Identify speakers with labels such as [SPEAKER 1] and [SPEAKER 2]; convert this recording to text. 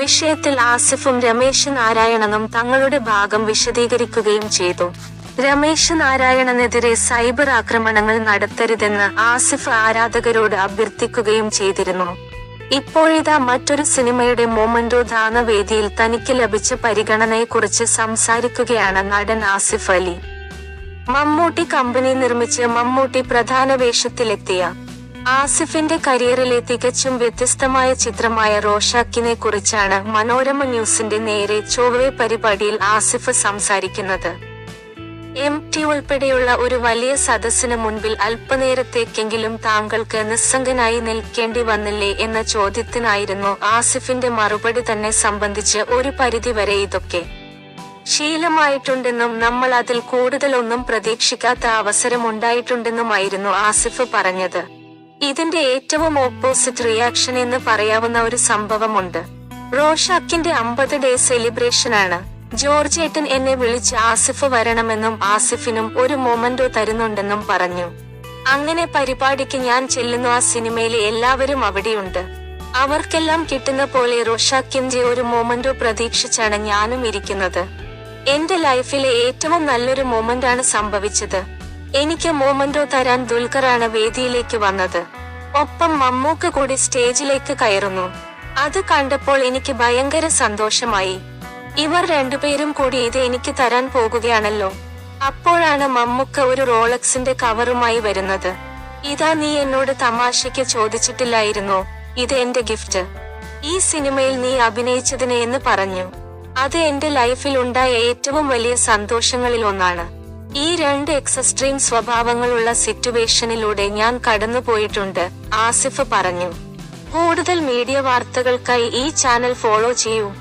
[SPEAKER 1] വിഷയത്തിൽ ആസിഫും രമേശ് നാരായണനും തങ്ങളുടെ ഭാഗം വിശദീകരിക്കുകയും ചെയ്തു. രമേശ് നാരായണനെതിരെ സൈബർ ആക്രമണങ്ങൾ നടത്തരുതെന്ന് ആസിഫ് ആരാധകരോട് അഭ്യർത്ഥിക്കുകയും ചെയ്തിരുന്നു. ഇപ്പോഴിതാ മറ്റൊരു സിനിമയുടെ മൊമന്റോ ദാനവേദിയിൽ തനിക്ക് ലഭിച്ച പരിഗണനയെക്കുറിച്ച് സംസാരിക്കുകയാണ് നടൻ ആസിഫ് അലി. മമ്മൂട്ടി കമ്പനി നിർമ്മിച്ച് മമ്മൂട്ടി പ്രധാന വേഷത്തിലെത്തിയ ആസിഫിന്റെ കരിയറിലെ തികച്ചും വ്യത്യസ്തമായ ചിത്രമായ റോഷാക്കിനെ കുറിച്ചാണ് മനോരമ ന്യൂസിന്റെ നേരെ ചൊവ്വെ പരിപാടിയിൽ ആസിഫ് സംസാരിക്കുന്നത്. എം ടി ഉൾപ്പെടെയുള്ള ഒരു വലിയ സദസ്സിന് മുൻപിൽ അല്പനേരത്തേക്കെങ്കിലും താങ്കൾക്ക് നിസ്സംഗനായി നിൽക്കേണ്ടി വന്നില്ലേ എന്ന ചോദ്യത്തിനായിരുന്നു ആസിഫിന്റെ മറുപടി തന്നെ സംബന്ധിച്ച് ഒരു പരിധിവരെ ഇതൊക്കെ. ശീലമായിട്ടുണ്ടെന്നും നമ്മൾ അതിൽ കൂടുതലൊന്നും പ്രതീക്ഷിക്കാത്ത അവസരമുണ്ടായിട്ടുണ്ടെന്നുമായിരുന്നു ആസിഫ് പറഞ്ഞത്. ഇതിന്റെ ഏറ്റവും ഓപ്പോസിറ്റ് റിയാക്ഷൻ എന്ന് പറയാവുന്ന ഒരു സംഭവമുണ്ട്. റോഷാക്കിന്റെ അമ്പത് ഡേ സെലിബ്രേഷൻ ആണ്. ജോർജ് ഏട്ടൻ എന്നെ വിളിച്ച് ആസിഫ് വരണമെന്നും ആസിഫിനും ഒരു മൊമെന്റോ തരുന്നുണ്ടെന്നും പറഞ്ഞു. അങ്ങനെ പരിപാടിക്ക് ഞാൻ ചെല്ലുന്നു. ആ സിനിമയിലെ എല്ലാവരും അവിടെയുണ്ട്. അവർക്കെല്ലാം കിട്ടുന്ന പോലെ റോഷാക്കിന്റെ ഒരു മൊമെന്റോ പ്രതീക്ഷിച്ചാണ് ഞാനും ഇരിക്കുന്നത്. എന്റെ ലൈഫിലെ ഏറ്റവും നല്ലൊരു മൊമെന്റ് ആണ് സംഭവിച്ചത്. എനിക്ക് മൊമെന്റോ തരാൻ ദുൽഖറാണ് വേദിയിലേക്ക് വന്നത്. ഒപ്പം മമ്മൂക്ക് കൂടി സ്റ്റേജിലേക്ക് കയറുന്നു. അത് കണ്ടപ്പോൾ എനിക്ക് ഭയങ്കര സന്തോഷമായി. ഇവർ രണ്ടുപേരും കൂടി ഇത് എനിക്ക് തരാൻ പോകുകയാണല്ലോ. അപ്പോഴാണ് മമ്മൂക്ക ഒരു റോളക്സിന്റെ കവറുമായി വരുന്നത്. ഇതാ നീ എന്നോട് തമാശയ്ക്ക് ചോദിച്ചിട്ടില്ലായിരുന്നോ? ഇത് എന്റെ ഗിഫ്റ്റ്. ഈ സിനിമയിൽ നീ അഭിനയിച്ചതിനെ എന്ന് പറഞ്ഞു. അത് എന്റെ ലൈഫിൽ ഉണ്ടായ ഏറ്റവും വലിയ സന്തോഷങ്ങളിൽ ഒന്നാണ്. ഈ രണ്ട് എക്സസ്ട്രീം സ്വഭാവങ്ങളുള്ള സിറ്റുവേഷനിലൂടെ ഞാൻ കടന്നുപോയിട്ടുണ്ട് ആസിഫ് പറഞ്ഞു. കൂടുതൽ മീഡിയ വാർത്തകൾക്കായി ഈ ചാനൽ ഫോളോ ചെയ്യൂ.